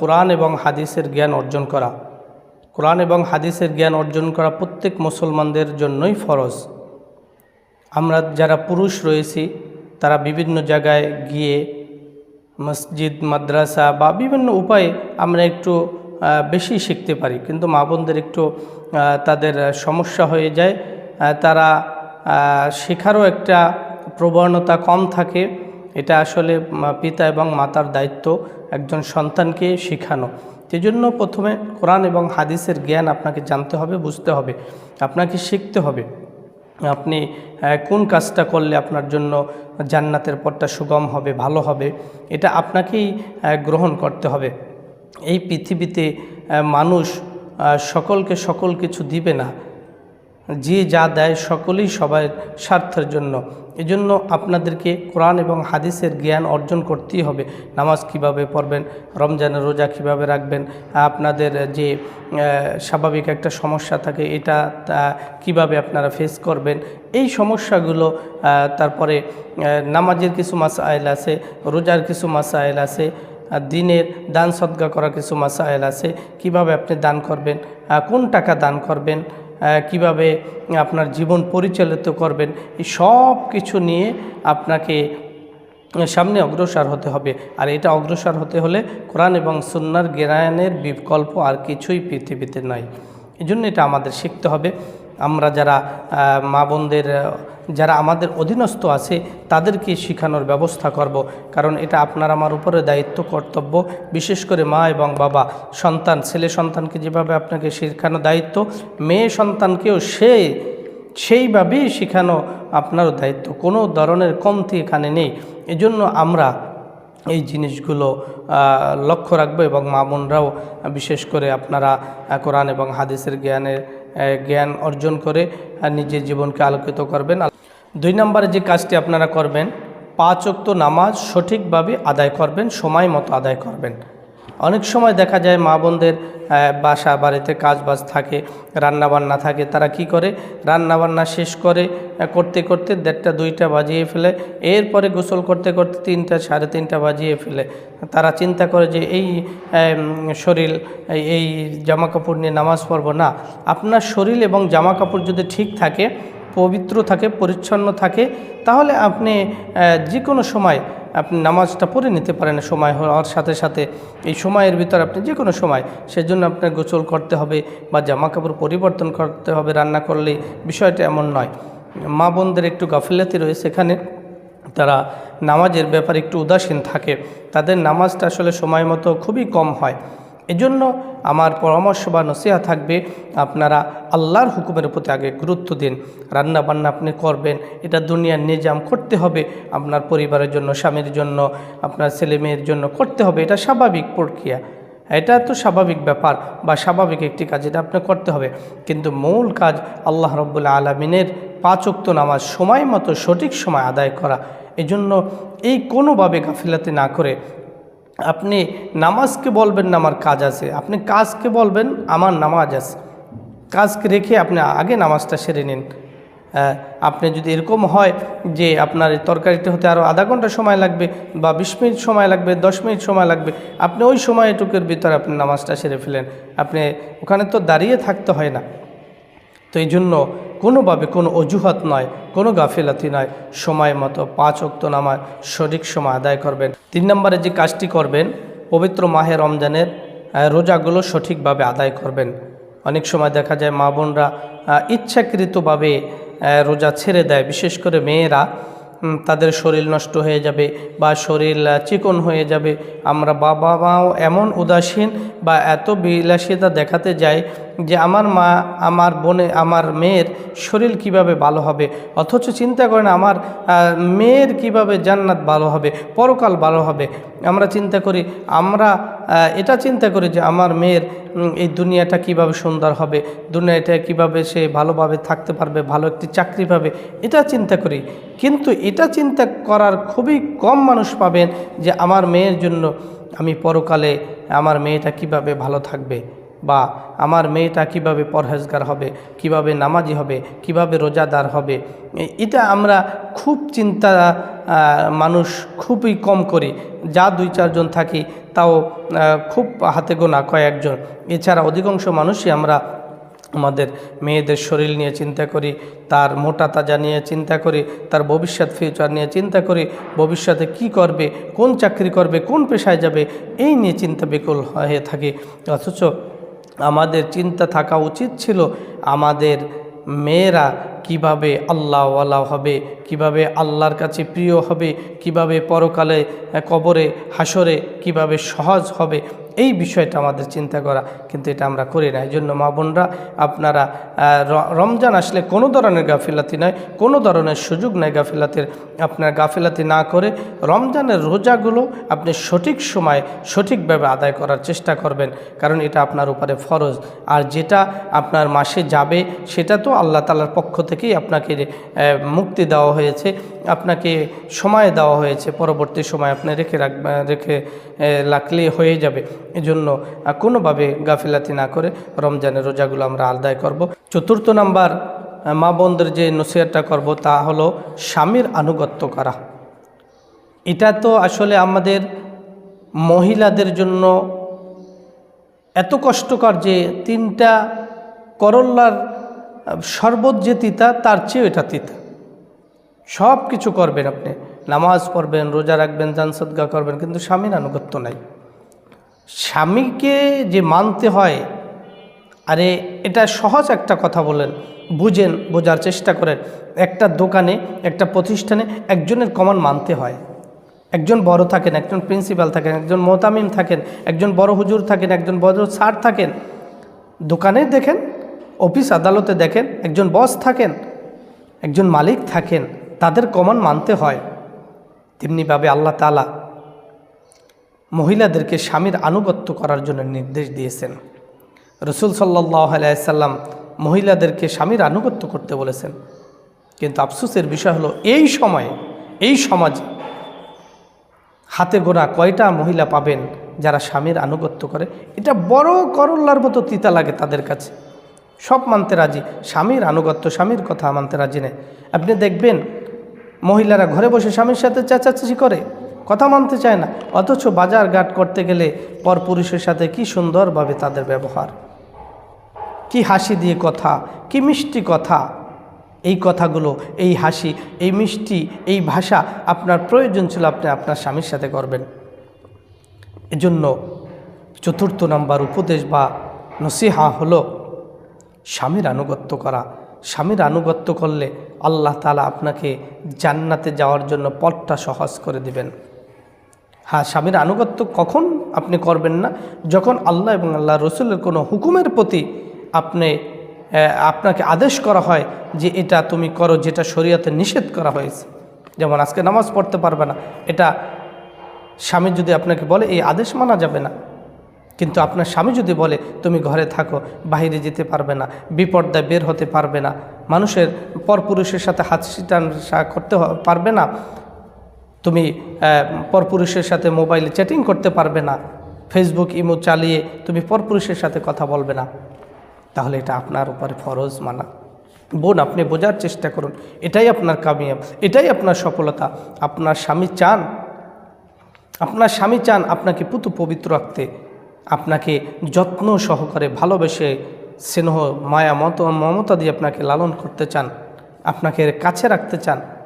কোরআন এবং হাদিসের জ্ঞান অর্জন করা। কোরআন এবং হাদিসের জ্ঞান অর্জন করা প্রত্যেক মুসলমানদের জন্যই ফরজ। আমরা যারা পুরুষ রয়েছি, তারা বিভিন্ন জায়গায় গিয়ে মসজিদ, মাদ্রাসা বা বিভিন্ন উপায়ে আমরা একটু বেশি শিখতে পারি। কিন্তু মা বোনদের একটু তাদের সমস্যা হয়ে যায় তারা শেখারও একটা প্রবণতা কম থাকে। এটা আসলে পিতা এবং মাতার দায়িত্ব। একজন সন্তানকে শেখানো। সেই জন্য প্রথমে কোরআন এবং হাদিসের জ্ঞান আপনাকে জানতে হবে, বুঝতে হবে, আপনাকে শিখতে হবে। আপনি কোন কাজটা করলে আপনার জন্য জান্নাতের পথটা সুগম হবে, ভালো হবে, এটা আপনাকেই গ্রহণ করতে হবে। এই পৃথিবীতে মানুষ সকলকে সকল কিছু দিবে না। যে যা দেয় সকলেই সবাই স্বার্থের জন্য। এজন্য আপনাদেরকে কোরআন এবং হাদিসের জ্ঞান অর্জন করতেই হবে। নামাজ কীভাবে পড়বেন, রমজানের রোজা কীভাবে রাখবেন, আপনাদের যে স্বাভাবিক একটা সমস্যা থাকে এটা কীভাবে আপনারা ফেস করবেন, এই সমস্যাগুলো তারপরে নামাজের কিছু মাসাইল আছে, রোজার কিছু মাসাইল আছে দিনের দান সদ্গা করা কিছু মাসাইল আছে, কীভাবে আপনি দান করবেন কোন টাকা দান করবেন কীভাবে আপনার জীবন পরিচালিত করবেন, এই সব কিছু নিয়ে আপনাকে সামনে অগ্রসর হতে হবে। আর এটা অগ্রসর হতে হলে কোরআন এবং সুন্নার জ্ঞানের বিকল্প আর কিছুই পৃথিবীতে নাই। এই এটা আমাদের শিখতে হবে। আমরা যারা মা বোনদের, যারা আমাদের অধীনস্থ আছে, তাদেরকে শেখানোর ব্যবস্থা করব। কারণ এটা আপনার আমার উপরে দায়িত্ব, কর্তব্য। বিশেষ করে মা এবং বাবা, সন্তান, ছেলে সন্তানকে যেভাবে আপনাকে শেখানো দায়িত্ব, মেয়ে সন্তানকেও সে, সেইভাবেই শেখানো আপনারও দায়িত্ব। কোনো ধরনের কমতি এখানে নেই। এজন্য আমরা এই জিনিসগুলো লক্ষ্য রাখব এবং মা বোনরাও, বিশেষ করে আপনারা কোরআন এবং হাদিসের জ্ঞানের জ্ঞান অর্জন করে নিজের জীবনকে আলোকিত করবেন। দুই নম্বরে যে কাজটি আপনারা করবেন, পাঁচ ওয়াক্ত নামাজ সঠিকভাবে আদায় করবেন, সময় মতো আদায় করবেন। অনেক সময় দেখা যায় মা বোনদের বাসা বাড়িতে কাজ বাজ থাকে, রান্নাবান্না থাকে, তারা কি করে? রান্নাবান্না শেষ করে করতে করতে দেড়টা দুইটা বাজিয়ে ফেলে, এরপরে গোসল করতে করতে তিনটা, সাড়ে তিনটা বাজিয়ে ফেলে। তারা চিন্তা করে যে এই শরীর, এই- জামা কাপড় নিয়ে নামাজ পড়ব না। আপনার শরীর এবং জামা কাপড় যদি ঠিক থাকে, পবিত্র থাকে, পরিচ্ছন্ন থাকে, তাহলে আপনি যে কোনো সময় আপনি নামাজটা পড়ে নিতে পারেন, সময় হওয়ার সাথে সাথে এই সময়ের ভিতর আপনি যে কোনো সময় সেজন্য আপনার গোসল করতে হবে বা জামা কাপড় পরিবর্তন করতে হবে, রান্না করলে বিষয়টা এমন নয়। মা বোনদের একটু গাফিলাতি রয়েছে সেখানে তারা নামাজের ব্যাপারে একটু উদাসীন থাকে। তাদের নামাজটা আসলে সময় মতো খুবই কম হয়। এজন্য আমার পরামর্শ বা নসিহা থাকবে, আপনারা আল্লাহর হুকুমের প্রতি আগে গুরুত্ব দিন রান্না বান্না আপনি করবেন, এটা দুনিয়ার নিজাম করতে হবে, আপনার পরিবারের জন্য, স্বামীর জন্য, আপনার ছেলে মেয়ের জন্য করতে হবে, এটা স্বাভাবিক প্রক্রিয়া। এটা তো স্বাভাবিক ব্যাপার বা স্বাভাবিক একটি কাজ, এটা আপনি করতে হবে। কিন্তু মূল কাজ আল্লাহ রব্বুল্লা আলমিনের পাঁচক্ত নামাজ সময় মতো সঠিক সময় আদায় করা। এজন্য এই কোনোভাবে গাফিলাতি না করে আপনি নামাজকে বলবেন না, আমার কাজ আছে। আপনি কাজকে বলবেন, আমার নামাজ আছে। কাজকে রেখে আপনি আগে নামাজটা সেরে নিন। আপনি যদি এরকম হয় যে আপনার এই তরকারিটা হতে আরও আধা ঘণ্টা সময় লাগবে বা বিশ মিনিট সময় লাগবে, দশ মিনিট সময় লাগবে, আপনি ওই সময়টুকুর ভিতরে আপনি নামাজটা সেরে ফেলেন। আপনি ওখানে তো দাঁড়িয়ে থাকতে হয় না। তো এই জন্য কোনোভাবে কোনো অজুহাত নয় কোনো গাফিলাতি নয় সময় মতো পাঁচ অক্ত নামায় সঠিক সময় আদায় করবেন। তিন নম্বরে যে কাজটি করবেন, পবিত্র মাহে রমজানের রোজাগুলো সঠিকভাবে আদায় করবেন। অনেক সময় দেখা যায় মা বোনরা ইচ্ছাকৃতভাবে রোজা ছেড়ে দেয়। বিশেষ করে মেয়েরা তাদের শরীর নষ্ট হয়ে যাবে বা শরীর চিকন হয়ে যাবে। আমরা বাবা মাও এমন উদাসীন বা এত বিলাসিতা দেখাতে যায় যে আমার মা, আমার বোনে, আমার মেয়ের শরীর কীভাবে ভালো হবে। অথচ চিন্তা করেন আমার মেয়ের কীভাবে জান্নাত ভালো হবে, পরকাল ভালো হবে। আমরা চিন্তা করি, আমরা এটা চিন্তা করি যে আমার মেয়ের এই দুনিয়াটা কীভাবে সুন্দর হবে, দুনিয়াটা কীভাবে সে ভালোভাবে থাকতে পারবে, ভালো একটি চাকরি পাবে, এটা চিন্তা করি। কিন্তু এটা চিন্তা করার খুবই কম মানুষ পাবেন যে আমার মেয়ের জন্য আমি পরকালে আমার মেয়েটা কীভাবে ভালো থাকবে বা আমার মেয়েটা কীভাবে পরহেজগার হবে, কীভাবে নামাজি হবে, কীভাবে রোজাদার হবে। এটা আমরা খুব চিন্তা মানুষ খুবই কম করি। যা দুই চারজন থাকি তাও খুব হাতে গোনা কয়েকজন। এছাড়া অধিকাংশ মানুষই আমরা আমাদের মেয়েদের শরীর নিয়ে চিন্তা করি, তার মোটা তাজা নিয়ে চিন্তা করি, তার ভবিষ্যৎ ফিউচার নিয়ে চিন্তা করি, ভবিষ্যতে কি করবে, কোন চাকরি করবে, কোন পেশায় যাবে, এই নিয়ে চিন্তা বিকল হয়ে থাকে। অথচ আমাদের চিন্তা থাকা উচিত ছিল আমাদের মেয়েরা কীভাবে আল্লাহওয়ালা হবে, কীভাবে আল্লাহর কাছে প্রিয় হবে, কীভাবে পরকালে কবরে হাসরে কীভাবে সহজ হবে, এই বিষয়টা আমাদের চিন্তা করা। কিন্তু এটা আমরা করি না। এই জন্য মা বোনরা, আপনারা রমজান আসলে কোনো ধরনের গাফিলাতি নয়, কোনো ধরনের সুযোগ নেই গাফিলাতির। আপনার গাফিলাতি না করে রমজানের রোজাগুলো আপনি সঠিক সময় সঠিকভাবে আদায় করার চেষ্টা করবেন, কারণ এটা আপনার উপরে ফরজ। আর যেটা আপনার মাসে যাবে, সেটা তো আল্লাহ তালার পক্ষ থেকেই আপনাকে মুক্তি দেওয়া হয়েছে, আপনাকে সময় দেওয়া হয়েছে, পরবর্তী সময় আপনি রেখে রাখবেন রেখে রাখলে হয়ে যাবে। এজন্য কোনোভাবে গাফিলাতি না করে রমজানের রোজাগুলো আমরা আদায় করব। চতুর্থ নাম্বার মা বোনদের যে নসিহতটা করব তা হলো স্বামীর আনুগত্য করা। এটা তো আসলে আমাদের মহিলাদের জন্য এত কষ্টকর যে তিনটা করল্লার শরবত যে তিতা, তার চেয়েও এটা তিতা। সব কিছু করবেন আপনি। নামাজ পড়বেন, রোজা রাখবেন দান সদগা করবেন, কিন্তু স্বামীর আনুগত্য নাই। স্বামীকে যে মানতে হয়, আরে এটা সহজ একটা কথা বলেন, বুঝেন, বোঝার চেষ্টা করেন। একটা দোকানে, একটা প্রতিষ্ঠানে একজনের কমান মানতে হয়। একজন বড় থাকেন, একজন প্রিন্সিপাল থাকেন, একজন মোহতামিম থাকেন, একজন বড় হুজুর থাকেন, একজন বড় স্যার থাকেন। দোকানে দেখেন, অফিস আদালতে দেখেন, একজন বস থাকেন, একজন মালিক থাকেন, তাদের কমান মানতে হয়। তেমনিভাবে আল্লাহ তালা মহিলাদেরকে স্বামীর আনুগত্য করার জন্য নির্দেশ দিয়েছেন। রসুল সাল্লাহ আলাইসাল্লাম মহিলাদেরকে স্বামীর আনুগত্য করতে বলেছেন। কিন্তু আফসুসের বিষয় হলো, এই সময়ে, এই সমাজে হাতে গোনা কয়টা মহিলা পাবেন যারা স্বামীর আনুগত্য করে? এটা বড় করল্লার মতো তিতা লাগে তাদের কাছে। সব মানতে রাজি, স্বামীর আনুগত্য স্বামীর কথা মানতে রাজি নেই। আপনি দেখবেন, মহিলারা ঘরে বসে স্বামীর সাথে চেঁচাচেঁচি করে। কথা মানতে চায় না, অথচ বাজার ঘাট করতে গেলে পরপুরুষের সাথে কি সুন্দরভাবে তাদের ব্যবহার? কি হাসি দিয়ে কথা, কি মিষ্টি কথা? এই কথাগুলো, এই হাসি, এই মিষ্টি, এই ভাষা আপনার প্রয়োজন ছিল আপনি আপনার স্বামীর সাথে করবেন। এজন্য চতুর্থ নাম্বার উপদেশ বা নসিহা হলো স্বামীর আনুগত্য করা। স্বামীর আনুগত্য করলে আল্লাহ তালা আপনাকে জান্নাতে যাওয়ার জন্য পথটা সহজ করে দিবেন। হ্যাঁ স্বামীর আনুগত্য কখন আপনি করবেন না? যখন আল্লাহ এবং আল্লাহ রসুলের কোনো হুকুমের প্রতি আপনি আপনাকে আদেশ করা হয় যে এটা তুমি করো, যেটা শরীয়তে নিষেধ করা হয়েছে। যেমন আজকে নামাজ পড়তে পারবে না। এটা স্বামী যদি আপনাকে বলে, এই আদেশ মানা যাবে না। কিন্তু আপনার স্বামী যদি বলে, তুমি ঘরে থাকো বাইরে যেতে পারবে না বিপর্দায় বের হতে পারবে না, মানুষের পরপুরুষের সাথে হাত সিটান করতে পারবে না তুমি পরপুরুষের সাথে মোবাইলে চ্যাটিং করতে পারবে না। ফেসবুক ইমো চালিয়ে তুমি পরপুরুষের সাথে কথা বলবে না। তাহলে এটা আপনার উপরে ফরজ মানা। বোন, আপনি বোঝার চেষ্টা করুন। এটাই আপনার কামিয়াব, এটাই আপনার সফলতা। আপনার স্বামী চান, আপনার স্বামী চান আপনাকে পুতু পবিত্র রাখতে। আপনাকে যত্ন সহকারে ভালোবেসে স্নেহ, মায়া, মত, মমতা দিয়ে আপনাকে লালন করতে চান। আপনাকে কাছে রাখতে চান।